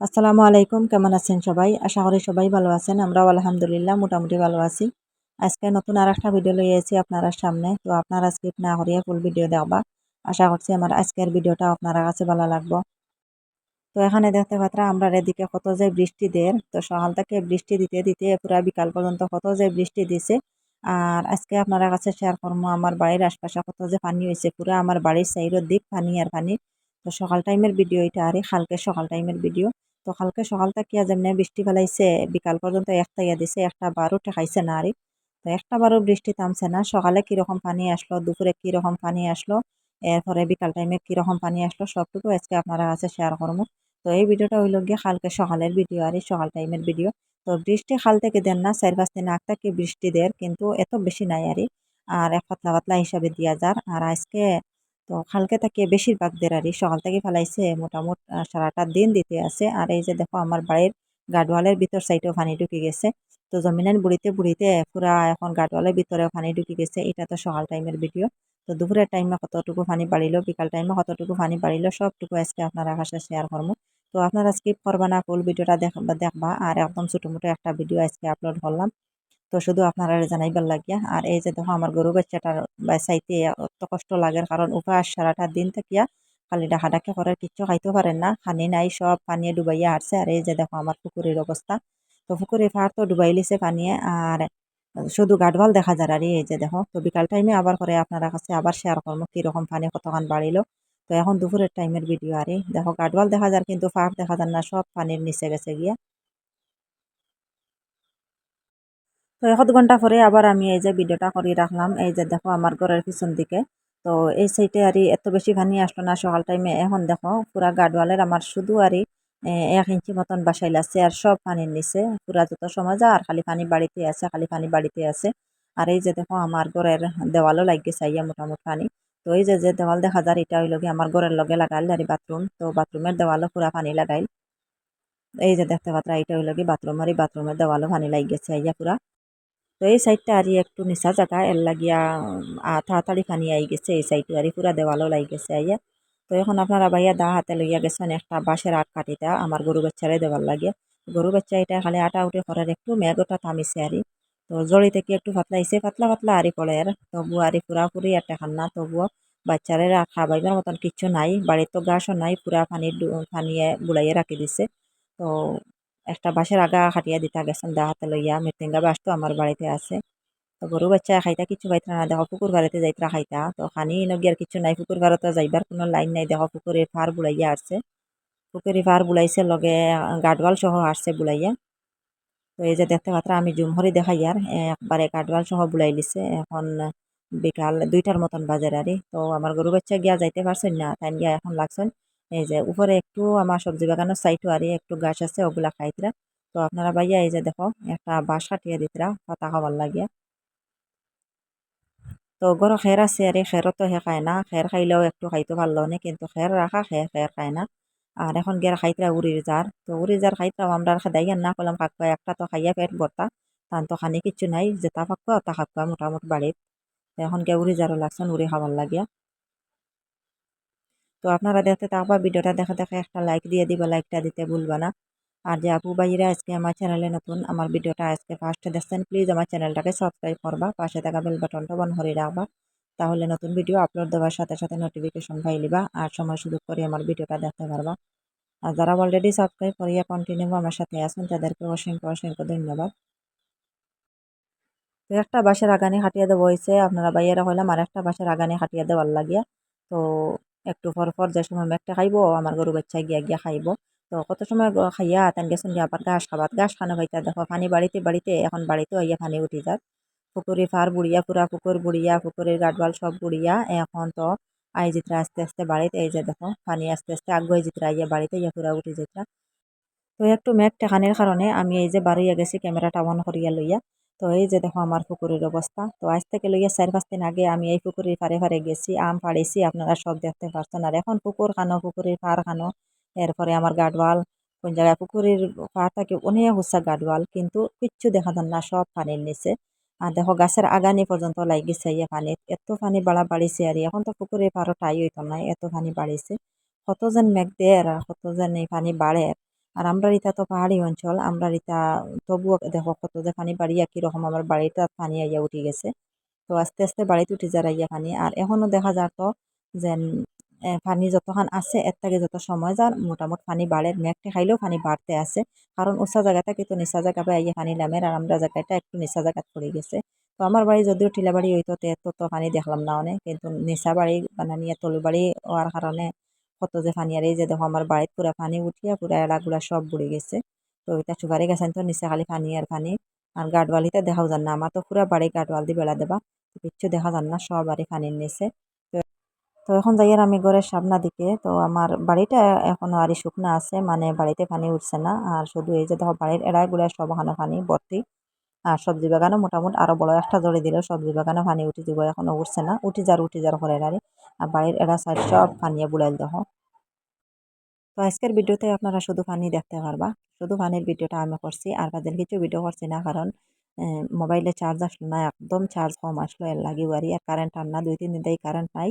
আসসালামু আলাইকুম, কেমন আছেন সবাই? আশা করি সবাই ভালো আছেন, আমরাও আলহামদুলিল্লাহ মোটামুটি ভালো আছি। আজকে নতুন আর একটা ভিডিও লই আছি আপনার সামনে। তো আপনারা স্কিপ না করিয়া ফুল ভিডিও দেখবা। আশা করছি আমার আজকের ভিডিওটা আপনার কাছে ভালো লাগবো। তো এখানে দেখতে পাত্রা আমরা এদিকে কত যে বৃষ্টি দেয়, তো সকাল থেকে বৃষ্টি দিতে দিতে পুরা বিকাল পর্যন্ত কত যে বৃষ্টি দিছে। আর আজকে আপনারা কাছে শেয়ার করব, আমার বাড়ির আশপাশে কত যে পানি হয়েছে পুরা আমার বাড়ির সাইডের দিক পানি আর পানি। তো সকাল টাইমের ভিডিও এটা, আরে কালকে সকাল টাইমের ভিডিও তো কালকে সকাল থেকে যেমনি বৃষ্টি ফেলাইছে? বিকাল পর্যন্ত একটা ইয়া দিছে, একটা বারো ঠেকাইছে না আরে। তো একটা বারো বৃষ্টি থামছে না। সকালে কীরকম পানি আসলো, দুপুরে কীরকম পানি আসলো, এরপরে বিকাল টাইমে কীরকম পানি আসলো, সবটুকু আজকে আপনারা কাছে শেয়ার করব। তো এই ভিডিওটা হইল গিয়ে কালকে সকালের ভিডিও আর এই সকাল টাইমের ভিডিও তো বৃষ্টি খাল থেকে দেন না, চার পাঁচ দিন আগ থেকে বৃষ্টি দেয় কিন্তু এত বেশি নাই আর। আর এক পাতলা পাতলা হিসাবে দিয়া যার। আর আজকে তো কালকে থেকে বেশিরভাগ দের আর সকাল থেকে ফেলাইছে, মোটামুট সারাটা দিন দিতে আছে। আর এই যে দেখো, আমার বাড়ির গাডওয়ালের ভিতর সাইডেও পানি ঢুকে গেছে। তো জমিনের বুড়িতে বুড়িতে পুরা এখন গাডওয়ালের ভিতরেও পানি ঢুকে গেছে। এটা তো সকাল টাইমের ভিডিও। তো দুপুরের টাইমে কতটুকু পানি বাড়িল, বিকাল টাইমে কতটুকু পানি বাড়িল, সবটুকু আজকে আপনারা কাছে শেয়ার করব। তো আপনারা স্কিপ করবা না ফুল ভিডিওটা দেখবা দেখবা। আর একদম ছোটো মোটো একটা ভিডিও আজকে আপলোড করলাম। তো শুধু আপনারা জানাইবার লাগিয়া, আর এই যে দেখো আমার গরু বাচ্চাটার চাইতে অত কষ্ট লাগে কারণ উপাস সারাটা দিন থাকিয়া খালি ডাকা ডাকে করার কিচ্ছু খাইতে পারেন না, খানি নাই, সব পানিয়ে ডুবাইয়া হাঁটছে আর এই যে দেখো আমার পুকুরের অবস্থা, তো পুকুরের ফাড় তো ডুবাই লিছে পানিয়ে, আর শুধু গাডওয়াল দেখা যায় আর এই যে দেখো, তো বিকাল টাইমে আবার করে আপনারা কাছে আবার শেয়ার করব কীরকম পানি কতক্ষণ বাড়িল। তো এখন দুপুরের টাইমের ভিডিও আরে দেখো গাডওয়াল দেখা যার কিন্তু ফাঁক দেখা যান না, সব পানির নিচে গেছে গিয়া। তো এক ঘণ্টা পরে আবার আমি এই যে ভিডিওটা করে রাখলাম। এই যে দেখো আমার ঘরের পিছন দিকে। তো এই সাইডে আর এত বেশি পানি আসলো না, সকাল টাইমে এখন দেখো পুরা গাডওয়ালের আমার শুধু আর এক ইঞ্চি মতন বাসাইল আছে আর সব পানির নিচে পুরা যত সময় যা আর খালি পানি বাড়িতে আছে, খালি পানি বাড়িতে আছে। আর এই যে দেখো আমার ঘরের দেওয়ালও লাগিয়ে চাইয়া মোটামুটি পানি। তো এই যে যে দেওয়াল দেখা যায় এটা হইল কি আমার ঘরের লগে লাগাইল আর বাথরুম তো বাথরুমের দেওয়ালও পুরা পানি লাগাইল। এই যে দেখতে পাত্রা, এটা হইল কি বাথরুম আর বাথরুমের দেওয়ালও পানি লাগি গেছে আইয়া পুরা। তো এই সাইডটা আর একটু নিচা জায়গা, এর লাগিয়া তাড়াতাড়ি পানি আই গেছে এই সাইডে আর পুরা দেওয়ালও লাগি গেছে আইয়া। তো এখন আপনারা ভাইয়া দা হাতে লইয়া গেছেন একটা বাঁশের আট কাটিটা আমার গরু বাচ্চারে দেওয়ার লাগে গরু বাচ্চা এটা খালি আটা উঠে করার একটু, মেঘটা থামিছে আরি তো জড়ি থেকে একটু পাতলা আইসে পাতলা পাতলা আরি পড়ে আর তবু আরি পুরাপুরি একটা খান্না, তবুও বাচ্চারে খাবাইবার মতন কিচ্ছু নাই, বাড়ির তো গাছও নাই, পুরা পানি পানিয়ে বুলাইয়ে রাখি দিছে। তো একটা বাঁশের আগা খাটিয়া দিতা গেছেন দা হাতে লইয়া মৃত্যুঙ্গা বাস তো আমার বাড়িতে আছে। তো গরু বাচ্চা খাইতা কিছু পাইতা না দেখো পুকুর বাড়িতে যাইতরা খাইতা। তো খানি নগিয়ার কিছু নাই, পুকুর বাড়িতে যাইবার কোনো লাইন নাই দেখো পুকুরের ফার বুলাইয়া আসছে পুকুরে ফার বুলাইছে, লগে গাডওয়াল সহ আসছে বুলাইয়া। তো এই যে দেখতে পাত্রা, আমি জুমহরি দেখাই আর একবারে গাডওয়াল সহ বুলাই লিছে। এখন বিকাল দুইটার মতন বাজার আরে। তো আমার গরু বাচ্চা গিয়া যাইতে পারছেন না তাই গিয়া এখন লাগছেন। এই যে উপরে একটু আমার সবজি বাগানের সাইটও আর একটু গাছ আছে, ওগুলা খাইতরা। তো আপনারা ভাইয়া এই যে দেখো, একটা বাঁশ কাটিয়ে দিতরা, পাতা খাবার লাগিয়া। তো গরো খের আছে, আর খেরও তো হে খায় না। খের খাইলেও একটু খাইতে পারল না, কিন্তু খের রাখা খের খের খায় না। আর এখন গের খাইতরা উড়ির জার তো উড়ির জার খাইতরা আমরা খেদাই না করলাম কাকুয়া একটা তো খাইয়া পেট ভর্তা। তান তো খানি কিচ্ছু নাই, যেটা ফাঁকুয়া তা খাকুয়া মোটামুটি বাড়িত। এখন কে উড়ি জারও লাগছেন উড়ি খাবার লাগিয়া। তো আপনারা দেখতে থাকবা ভিডিওটা দেখা দেখে একটা লাইক দিয়ে দিবা লাইকটা দিতে ভুলবা না। আর যে আপু ভাইরা আজকে আমার চ্যানেলে নতুন, আমার ভিডিওটা আজকে ফার্স্টে দেখছেন প্লিজ আমার চ্যানেলটাকে সাবস্ক্রাইব করবা, পাশে থাকা বেল বাটনটা বন করে রাখবা। তাহলে নতুন ভিডিও আপলোড দেওয়ার সাথে সাথে নোটিফিকেশন পাইলিবা আর সময় সুযোগ করে আমার ভিডিওটা দেখতে পারবা। আর যারা অলরেডি সাবস্ক্রাইব করিয়া কন্টিনিউ আমার সাথে আছেন, তাদেরকে অসংখ্য অসংখ্য ধন্যবাদ। তো একটা বাসের আগানে হাঁটিয়ে দেবো হয়েছে, আপনারা বাইরে হইলাম, আর একটা বাসের আগানে হাঁটিয়ে দেওয়ার লাগিয়া। তো একটু পর পর যে সময় মেঘটা খাইব, আমার গরু বাচ্চা গিয়া গিয়া খাইব। তো কত সময় খাইয়া তেন গেছেন গিয়া আবার ঘাস খাবার ঘাস খানো খাইতা দেখো, পানি বাড়িতে বাড়িতে এখন বাড়িতেও ইয়া পানি উঠি যাক। পুকুরি ফার বুড়িয়া, পুরা পুকুর বুড়িয়া, পুকুরের গাডবাল সব বুড়িয়া। এখন তো আই জিতরা আস্তে আস্তে বাড়িতে এই যে দেখো, পানি আস্তে আস্তে আগুয়ে জিতরা ইয়া বাড়িতে ইয়া পুরা উঠি যেতরা তো একটু মেঘ টেকানির কারণে আমি এই যে বাড়িয়া গেছি, ক্যামেরাটা অন করিয়া লইয়া। তো এই যে দেখো আমার পুকুরের অবস্থা। তো আজ থেকে লইয়া চার পাঁচ দিন আগে আমি এই পুকুরের পারে পারে গেছি, আম পাড়েছি, আপনারা সব দেখতে পারছেন। আর এখন পুকুর খানো, পুকুরের পার খানো, এরপরে আমার গাডওয়াল, কোন জায়গায় পুকুরের পার থাকে অনেক উৎসা গাডওয়াল, কিন্তু কিচ্ছু দেখা যান না, সব পানির নিচে। আর দেখো গাছের আগানি পর্যন্ত লাগিয়েছে ইয়ে পানি, এত পানি বাড়া বাড়িছে আর এখন তো পুকুরের পারও টাই হইতো না, এত পানি বাড়িছে। কত যেন মেঘ দেয় আর কত যেন এই পানি বাড়ে। আর আমরা ইতা তো পাহাড়ি অঞ্চল আমরা ইতা তবুও দেখো কত যে পানি বাড়িয়া কীরকম আমার বাড়িটা পানি আইয়া উঠে গেছে। তো আস্তে আস্তে বাড়িতে উঠে যার আইয়া পানি। আর এখনও দেখা যাত যেন এ, পানি যতখান আছে এর থেকে যত সময় যার মোটামুটি পানি বাড়ে। মেঘটি খাইলেও পানি বাড়তে আছে কারণ উঁচা জায়গা থেকে তো নিচা জায়গা আইয়া পানি নামের আর আমরা জায়গাটা একটু নিচা জায়গা পড়ে গেছে। তো আমার বাড়ি যদিও টিলা বাড়ি হইতো তে এত তো পানি দেখলাম না অনেক কিন্তু নিচা বাড়ি বানানিয়া তলু বাড়ি হওয়ার কারণে কত যে পানি আর এই যে দেখো আমার বাড়িতে পুরা পানি উঠিয়া পুরা এলাগুলা সব বুড়ে গেছে। তো এটা সুপারি গেছেন তো নিচে খালি পানি আর পানি আর গাডওয়ালিতে দেখাও যান না, আমার তো পুরা বাড়ি গাডওয়াল দিয়ে বেলা দেবা। কিচ্ছু দেখা যান না, সব বাড়ি পানির নিচে তো এখন যাই আর আমি ঘরের সামনা দিকে। তো আমার বাড়িটা এখনও আরই শুকনা আছে মানে বাড়িতে পানি উঠছে না। আর শুধু এই যে দেখো বাড়ির এড়াইগুলো সব ওখানে পানি ভর্তি। আর সবজি বাগানও মোটামুটি আরও বড় একটা জড়ি দিলেও সবজি বাগানে পানি উঠে যাব এখনও উঠছে না। উঠি যার উঠি যার করে নারী আর বাড়ির এড়া সাইড সব পানিয়ে বুড়াইল দেখো। তো আজকের ভিডিওতে আপনারা শুধু পানি দেখতে পারবা। শুধু পানির ভিডিওটা আমি করছি, আর বাদের কিছু ভিডিও করছি না, কারণ মোবাইলে চার্জ আসলো না, একদম চার্জ কম আসলো, এর লাগে বাড়ি। আর কারেন্ট আর না, দুই তিন দিন দেয় কারেন্ট নাই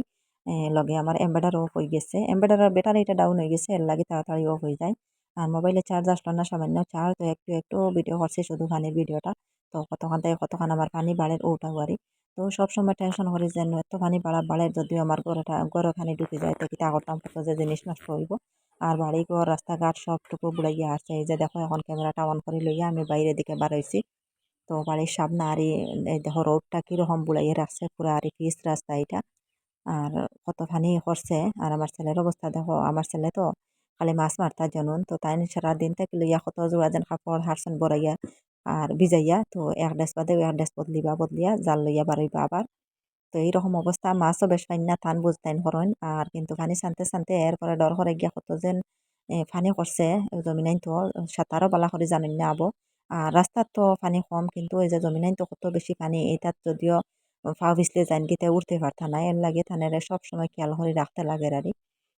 লগে আমার এম্বেডার অফ হয়ে গেছে। এম্বেডারের ব্যাটারিটা ডাউন হয়ে গেছে, এর লাগে তাড়াতাড়ি অফ হয়ে যায়। আর মোবাইলে চার্জ আসলো না সামান্য চার্জ তো একটু একটু ভিডিও করছি শুধু পানির ভিডিওটা তো কতক্ষণ থেকে কতক্ষণ আমার পানি বাড়ের ওটা বাড়ি। তো সবসময় টেনশন করি যে এত পানি বাড়া, বাড়ে যদিও আমার ঘরটা ঘরে পানি ঢুকে যায় তো কিতা করতাম, কত যে জিনিস নষ্ট হইব। আর বাড়ি ঘর, রাস্তাঘাট সবটুকু বুড়াইয়া আসছে এই যে দেখো এখন ক্যামেরাটা অন করে লইয়া আমি বাইরের দিকে বাড়াইছি তো বাড়ির সামনে আর দেখো রোডটা কীরকম বুড়াইয়া রাখছে, পুরো আর পিস রাস্তা এটা আর কত পানি করছে, আর আমার ছেলের অবস্থা দেখো, আমার ছেলে তো খালি মাছ মারতার জানুন। তো তাই সারাদিন থেকে লইয়া কত জোড়া যেন কাপড় হারসন বড়াইয়া আর ভিজাইয়া, তো এক ড্রেস বাদে এক ড্রেস বদলিবা, বদলিয়া জাল লইয়া বাড়াইবা আবার। তো এইরকম অবস্থা, মাছও বেশ পাইন না, থান বুঝতেন হরণ আর কিন্তু পানি সানতে সানতে এরপরে ডর করে গিয়া কত যেন পানি করছে জমিনাইন তো সাঁতারও বালা করে জানেন না আবো। আর রাস্তার তো পানি কম, কিন্তু এই যে জমিনাইন তো কত বেশি পানি এটাত যদিও পা পিছলে যান গিতে উঠতে পারতা না এর লাগে থানেরে সব সময় খেয়াল করে রাখতে লাগে আর।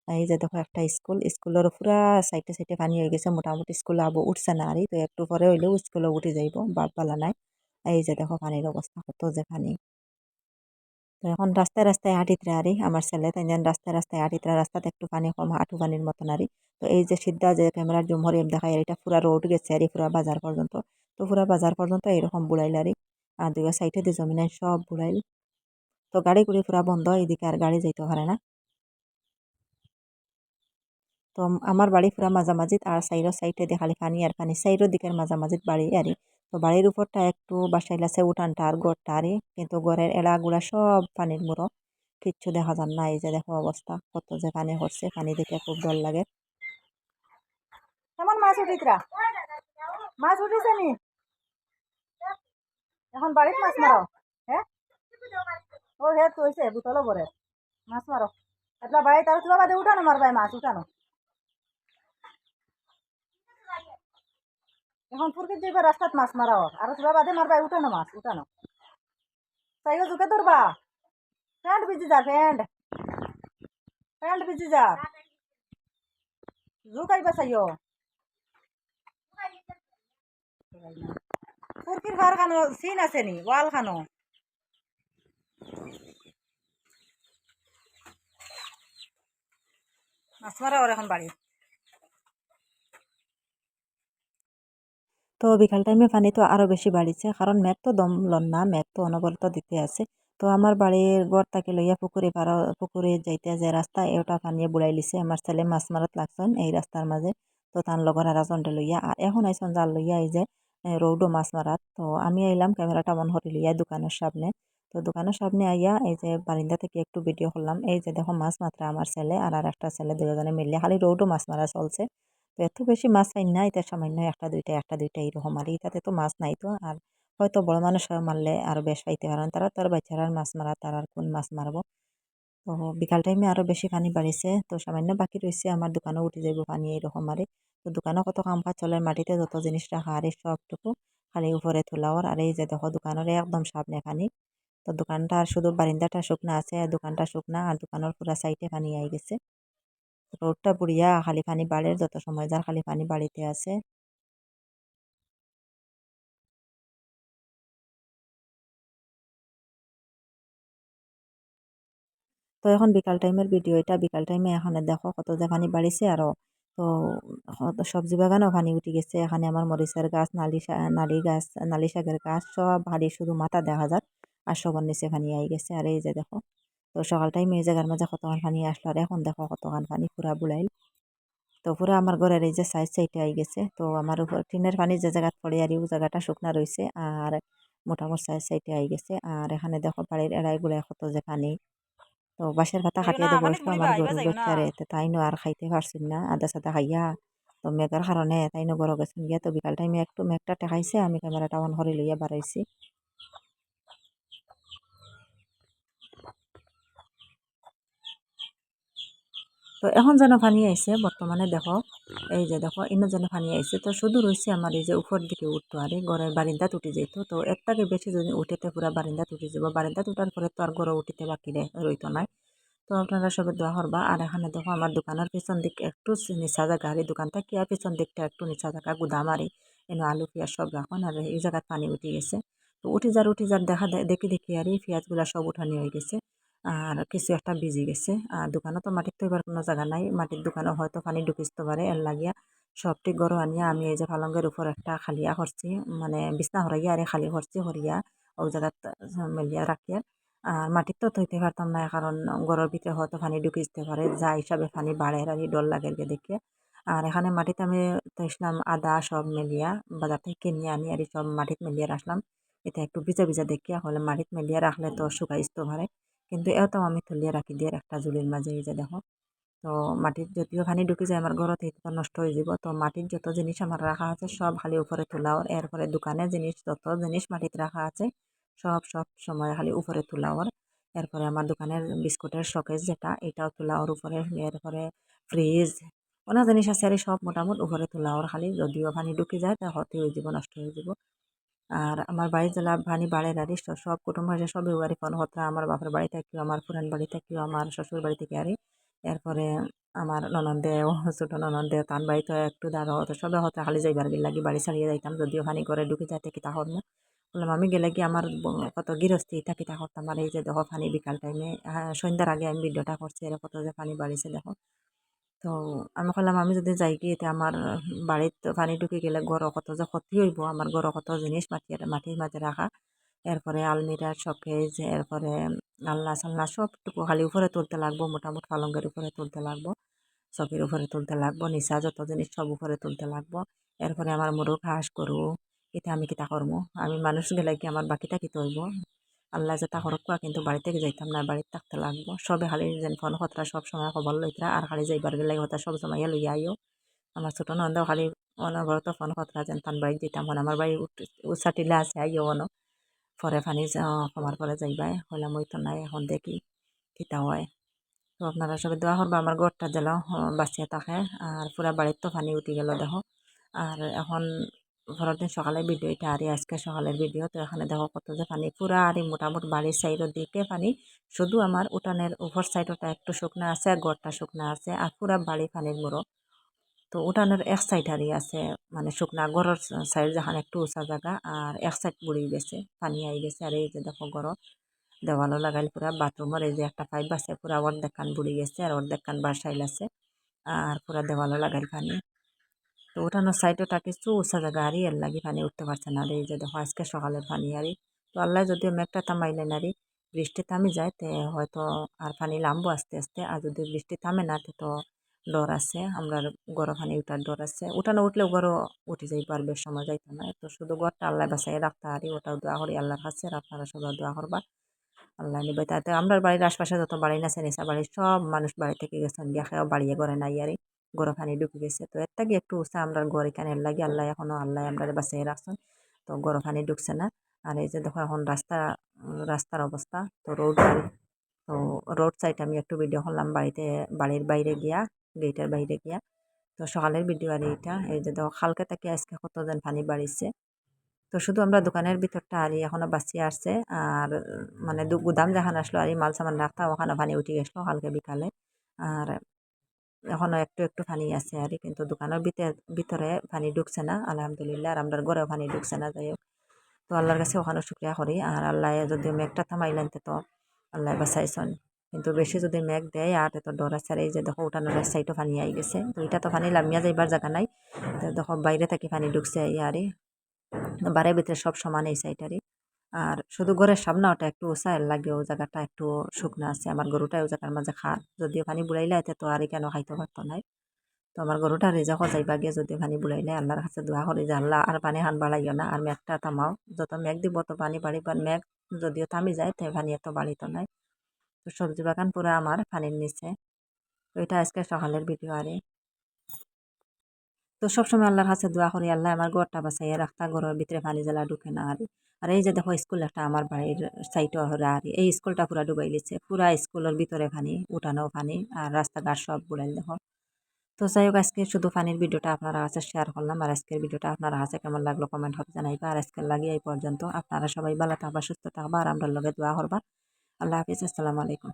এই যে দেখো একটা স্কুল স্কুলের পুরা সাইডে সাইডে পানি হয়ে গেছে, মোটামুটি স্কুলে আবো উঠছে না আরই তো একটু পরে হইলেও স্কুলে উঠে যাইব বাপ বালা নাই। এই যে দেখো পানির অবস্থা, কত যে পানি। তো এখন রাস্তায় রাস্তায় হাঁটিতে আরি, আমার ছেলে তাই যেন রাস্তায় রাস্তায় হাঁটিতে রাস্তাতে একটু পানি কম, হাঁটু পানির মতন আরি। তো এই যে সিদ্ধা যে ক্যামেরার জুম হরিম দেখায় এটা পুরা রোড গেছে আরি, পুরা বাজার পর্যন্ত। তো পুরা বাজার পর্যন্ত এরকম বুড়াইল আরি। আর দুই সাইডে দিয়ে জমিনে সব বুড়াইল। তো গাড়ি গুড়ি পুরা বন্ধ এদিকে আর গাড়ি যাইতে পারে না। তো আমার বাড়ি পুরা মাঝামাঝিত আর সাইডো সাইডে দিয়ে খালি পানি আর পানি সাইডের দিকের মাঝামাঝিত বাড়ি আরি তো বাড়ির উপরটা একটু বাসাইল আছে উঠানটা আর গড়টা আরি কিন্তু গড়ের এলাগুলা সব পানির মুড়ো কিচ্ছু দেখা যান না এই যে দেখো অবস্থা কত যে পানি হচ্ছে পানি দেখে খুব ডর লাগে। কেমন মাছ উঠিতরা মাছ উঠিছে নি? এখন মাছ মারো হ্যাঁ ও হে তৈছে বুতলো ভরে মাছ মারো এতলা বাড়িতে আর তুলা বাদে উঠানো মারবাই মাছ, উঠানো। এখন ফুরকিত যাইবা, রাস্তাত মাছ মারাও আর তুলা বাদে মারবাই উঠানো মাছ, উঠানো। চাইও জুকে ধরবা। প্যান্ট ভিজি যা প্যান্ট প্যান্ট ভিজি যা। জুক আইবা চাইও। ফুরকির ঘর খানো চিন আছে নি, ওয়াল খানো। মাছ মারা ওর এখন বাড়ি। তো বিকাল টাইমে পানি তো আরও বেশি বাড়িছে, কারণ মেঘ তো দমলন না, মেঘ তো অনবরত দিতে আছে। তো আমার বাড়ির গড় তাকে লইয়া পুকুরে পার, পুকুরে যাইতে যে রাস্তা এটা পানিয়ে বুড়াই লিছে। আমার ছেলে মাছ মারাত লাগছেন এই রাস্তার মাঝে। তো তার লগর আর জনটা লইয়া, আর এখন আইসন জাল লইয়া এই যে রৌডো মাছ মারাত। তো আমি আইলাম, ক্যামেরাটা মন হরি লইয়া দোকানের সামনে। তো দোকানের সামনে আইয়া এই যে বারিন্দা থেকে একটু ভিডিও করলাম। এই যে দেখো মাছ মাত্রা আমার ছেলে আর আর একটা ছেলে দুজনে মিলিয়ে খালি রৌডো মাছ মারা চলছে। তো এত বেশি মাছ পাই না এটা সামান্য একটা দুইটা একটা দুইটা এইরকম আর এটাতে তো মাছ নাই তো। আর হয়তো বড় মানুষ মারলে আরও বেশ পাইতে পারেন তারা তার বাচ্চারা মাছ মারা, তারা আর কোন মাছ মারবো? তো বিকাল টাইমে আরও বেশি পানি বাড়িছে। তো সামান্য বাকি রয়েছে আমার দোকানও উঠে যাব পানি এইরকম আরে। তো দোকানও কত কাম কাজ চলে মাটিতে, যত জিনিস রাখা আর এই সবটুকু খালি উপরে তোলাওয়ার আর এই যে দেখো দোকানের একদম সামনে পানি। তো দোকানটা আর শুধু বারিন্দাটা শুকনা আছে আর দোকানটা শুকনা আর দোকানের পুরা সাইডে পানি আই গেছে। রোডটা বুড়িয়া খালি পানি বাড়ে যত সময় যার খালি পানি বাড়িতে আছে। তো এখন বিকাল টাইমের ভিডিও এটা, বিকাল টাইমে এখানে দেখো কত যে পানি বাড়িছে আরও তো সবজি বাগানও পানি উঠে গেছে, এখানে আমার মরিচের গাছ নালি নালি গাছ, নালি শাকের গাছ সব হারি শুধু মাথা দেখা যায় আর সবার নিচে পানি আই গেছে। আর এই যে দেখো তো সকাল টাইমে এই জায়গার মাঝে কতখান পানি আসলো আর এখন দেখো কতখান পানি পুরা বুলাইল। তো পুরা আমার ঘরের এই যে সাইড সাইডে আই গেছে তো আমার উপর টিনের পানি যে জায়গাত পড়ে আর ও জায়গাটা শুকনা রয়েছে আর মোটামুটি সাইড সাইডে আই গেছে। আর এখানে দেখো বাড়ির এড়াই গুড়ায় কত যে পানি। তো বাঁশের পাতা কাটিয়ে দেবো আমার গরু বাচ্চারে তো তাই নো আর খাইতে পারছিল না আদা সাদা খাইয়া তো মেঘের কারণে তাই নো গরু গেছেন গিয়া। তো বিকাল টাইমে একটু মেঘটা টেকাইছে আমি ক্যামেরাটা অন করে লইয়া বাড়াইছি। তো এখন যেন পানি আইছে বর্তমানে দেখো, এই যে দেখো, ইনো যেন পানি আইছে তো শুধু রয়েছে আমার এই যে উপর দিকে উঠতো আর ঘরের বারিন্দা উঠে যেত তো। এর থেকে বেশি যদি উঠেতে পুরা বারিন্দা উঠে যাব। বারিন্দা উঠার পরে তো আর ঘরে উঠিতে বাকি রইতো নাই। তো আপনারা সবে দোয়া করবা আর এখানে দেখো আমার দোকানের পিছন দিক একটু নিচা জায়গা আর এই দোকান থেকে আর পিছন দিকটা একটু নিচা জায়গা গুদাম আর এনে আলু, পেঁয়াজ সব রাখুন আর এই জায়গায় পানি উঠে গেছে। তো উঠি যার উঠি যার দেখা দেখি দেখি আর এই পেঁয়াজগুলা সব উঠানি হয়ে গেছে। আর কিছু একটা ভিজে গেছে। আর দোকানে তো মাটির তো এবার কোনো জায়গা নাই। মাটির দোকানে হয়তো পানি ঢুকিতে পারে, এর লাগিয়া সবটি গরু আনিয়া আমি এই যে পালঙ্গের উপর একটা খালিয়া করছি মানে বিছনা হরাইয়া আর খালি করছি হরিয়া ও জায়গাত মেলিয়া রাখিয়া। আর মাটির তো থইতে পারতাম না, কারণ ঘরের ভিতরে হয়তো পানি ঢুকে যেতে পারে, যা হিসাবে পানি বাড়ে আর ডর লাগে দেখে। আর এখানে মাটিতে আমি তাইছিলাম আদা সব মেলিয়া, বাজার থেকে কিনে আনি আর সব মাটিত মেলিয়া রাখলাম। এটা একটু ভিজা ভিজা দেখিয়া হলে মাটিত মেলিয়া রাখলে তো শুকাই যেতে পারে। কিন্তু এটাও আমি তুলিয়ে রাখি দিয়ে একটা জুলির মাঝে এই যে দেখো। তো মাটির যদিও পানি ঢুকে যায় আমার ঘরত সেইটো নষ্ট হয়ে যাব তো মাটির যত জিনিস আমার রাখা আছে, সব খালি উপরে তোলাও এরপরে দোকানে জিনিস, যত জিনিস মাটিতে রাখা আছে, সব সব সময় খালি উপরে তোলা ওর এরপরে আমার দোকানের বিস্কুটের শকেজ যেটা, এটাও তোলা ওর উপরে, এরপরে ফ্রিজ, অনেক জিনিস আছে আর সব মোটামুটি উপরে তোলা ওর খালি। যদিও পানি ঢুকে যায়, তা হতে হয়ে যাব নষ্ট হয়ে যাব আর আমার বাড়ির জেলা পানি বাড়ে রাড়ি সব কুটুম্ব এসে সব বাড়ি ফোন হতো আমার বাপের বাড়ি থেকেও আমার পুরান বাড়ি থেকেও আমার শ্বশুর বাড়ি থেকে আরে, এরপরে আমার ননন্দেও ছোটো ননন্দেও তান বাড়িতে একটু দাঁড়া হতো, সবে হতো খালি যাইবার লাগি, বাড়ি ছাড়িয়ে যাইতাম, যদিও পানি করে ঢুকে যাইতে কিতা হর না। বললাম, আমি গেলে কি আমার কত গৃহস্থী থাকি কিতা করতাম আর এই যে দেখো পানি বিকাল টাইমে সন্ধ্যার আগে আমি ভিডিওটা করছি এর কত যে পানি বাড়িছে দেখো তো আমি ক'লাম আমি যদি যাই কি এটা আমার বাড়িত পানি ঢুকে গেলে গড় কত যে ক্ষতি হইব, আমার গড় কত জিনিস মাটির মাটির মাঝে রাখা। এরপরে আলমিরা শকেজ এরপরে আলনা সালনা সবটুকু খালি উপরে তুলতে লাগবো, মোটামুটি পালঙ্গের উপরে তুলতে লাগবো, চকির উপরে তুলতে লাগবো, নিচা যত জিনিস সব উপরে তুলতে লাগবো। এরপরে আমার মুরগ হাঁস গরু এটা আমি কিতা করব আমি মানুষ গেলে কি আমার বাকিটা কিতে হইব আল্লাহ যে তা হরকুয়া কিন্তু বাড়ি থেকে যাইতাম না, বাড়িতে থাকতে লাগবো। সবে খালি যেন ফোন খতরা সব সময় খবর লইতরা, আর খালি যাইবার গেলে হতা সব সময় লইয়া আইও। আমার ছোট নন্দাও খালি অনবরত ফোন খতরা যেন তান বাড়ি যেতাম মানে আমার বাড়ি উচাটিলে আছে আইও অন পরে ফানি কমার পরে যাইবাই, হইলাম ওই তো নাই, এখন দেখি কিতা হয়। তো আপনারা সবাই দোয়া করবা আমার ঘরটা যেন বাঁচিয়ে থাকে, আর পুরা বাড়ির তো পানি উঠে গেল দেখো। আর এখন পরের দিন সকালে ভিডিও এটা আর আজকে সকালের ভিডিও তো এখানে দেখো কত যে পানি, পুরা আর মোটামুটি বাড়ির সাইডের দিকে পানি, শুধু আমার উঠানের উপর সাইডটা একটু শুকনা আছে, আর ঘরটা শুকনা আছে, আর পুরা বাড়ি পানির বড় তো উঠানের এক সাইড হারি আছে মানে শুকনা, ঘরের সাইড যখন একটু উঁচা জায়গা, আর এক সাইড বুড়ি গেছে, পানি আই গেছে, আর এই যে দেখো ঘর দেওয়ালও লাগাইল পুরা, বাথরুমের এই যে একটা পাইপ আছে, পুরা অর্ধেক কান বুড়ি গেছে, আর অর্ধেক কান বাসাইল আছে, আর পুরা দেওয়ালও লাগাইল পানি। তো উঠানোর সাইডটা কিছু উঁচা জায়গা আরই এর লাগি পানি উঠতে পারছে না আর এই যে দেখো আজকে সকালের পানি আরই তো আল্লাহ যদিও মেঘটা থামাইলেন আরই বৃষ্টি থামি যায়, তে হয়তো আর পানি নামবো আস্তে আস্তে। আর যদি বৃষ্টি থামে না, তো ডর আছে, আমরা গরম পানি উঠার ডর আছে। উঠানো উঠলেও গরো উঠে যাই পারবে, সময় যাইতো না। তো শুধু গড়টা আল্লাহ বাসাই রাখতে পারি ওটাও দোয়া করি, আল্লাহর কাছে আর আপনারা সবাই দোয়া করবা। আল্লাহ নিবে তাতে আমরা বাড়ির আশপাশে যত বাড়ি আছে নিচা বাড়ির সব মানুষ বাড়ি থেকে গেছেন, গিয়া খেয়েও বাড়িয়ে করে নাই আরই গরম পানি ঢুকে গেছে। তো এর থেকে একটু উঁচা আমরা গড় এখানে লাগে। আল্লাহ এখনও আল্লাহ আমরা বাঁচিয়ে রাখছেন। তো গরম পানি ঢুকছে না। আর এই যে দেখো এখন রাস্তা, রাস্তার অবস্থা। তো রোড তো রোড সাইড আমি একটু ভিডিও করলাম বাড়িতে, বাড়ির বাইরে গিয়া গেটের বাইরে গিয়া। তো সকালের ভিডিও আর এইটা। এই যে দেখো কালকে থেকে আজকে কতজন পানি বাড়িছে। তো শুধু আমরা দোকানের ভিতরটা আর এখনও বাঁচিয়ে আসছে। আর মানে গুদাম যেখানে আসলো আর মাল সামান রাখতাম, ওখানে পানি উঠে গেছিল কালকে বিকালে। আর এখনও একটু একটু পানি আছে আর কিন্তু দোকানের ভিতরে ভিতরে পানি ঢুকছে না, আলহামদুলিল্লাহ। আর আমরা ঘরেও পানি ঢুকছে না, যাই হোক। তো আল্লাহর কাছে ওখানে শুক্রিয়া করি। আর আল্লাহ যদি মেঘটা থামাইলেন তো আল্লাহ বাঁচাইছেন। কিন্তু বেশি যদি মেঘ দেয়, আর এত ডর আছে যে দেখো উঠানোর সাইডও পানি আই গেছে। তো এটা তো পানি লামিয়া যাইবার জায়গা নাই। তো দেখো বাইরে থেকে পানি ঢুকছে ইয়ারে বাড়ির ভিতরে সব সমান এই সাইডারে আর শুধু ঘরের সামনে ওটা একটু উঁচা লাগে ও জায়গাটা একটু শুকনা আছে। আমার গরুটা ও জায়গার মাঝে খা যদিও পানি বুড়াইলে এতে তো আর কেন খাইতে পারতো নাই। তো আমার গরুটা রেজা যাইবা গিয়ে যদি পানি বুড়াইলে আল্লাহর কাছে দোয়া করি যে আল্লাহ আর পানি হান বাড়াইও না আর মেঘটা থামাও। যত মেঘ দিব তো পানি বাড়িবার মেঘ যদিও থামি যায় তো পানি এত বাড়িত নাই। তো সবজি বাগান পুরো আমার পানির নিচে। তো এটা আজকে সকালের ভিডিও আরে। তো সবসময় আল্লাহর কাছে দোয়া করি, আল্লাহ আমার ঘরটা বাঁচাইয়া রাখতা ঘরের ভিতরে পানি জ্বালা ঢুকে না আর। আর এই যে দেখো স্কুল একটা আমার বাড়ির সাইটও হরে আর, এই স্কুলটা পুরা ডুবাই লিছে পুরা স্কুলের ভিতরে পানি উঠানো পানি, আর রাস্তাঘাট সব বুড়াইল দেখো। তো যাই হোক, আজকে শুধু পানির ভিডিওটা আপনারা কাছে শেয়ার করলাম, আর আজকের ভিডিওটা আপনারা কাছে কেমন লাগল কমেন্ট হবে জানাইবা, আর আজকের লাগে এই পর্যন্ত। আপনারা সবাই ভালো থাকবা, সুস্থ থাকবা, আর আমরা লগে দোয়া করবা। আল্লাহ হাফিজ, আসসালামু আলাইকুম।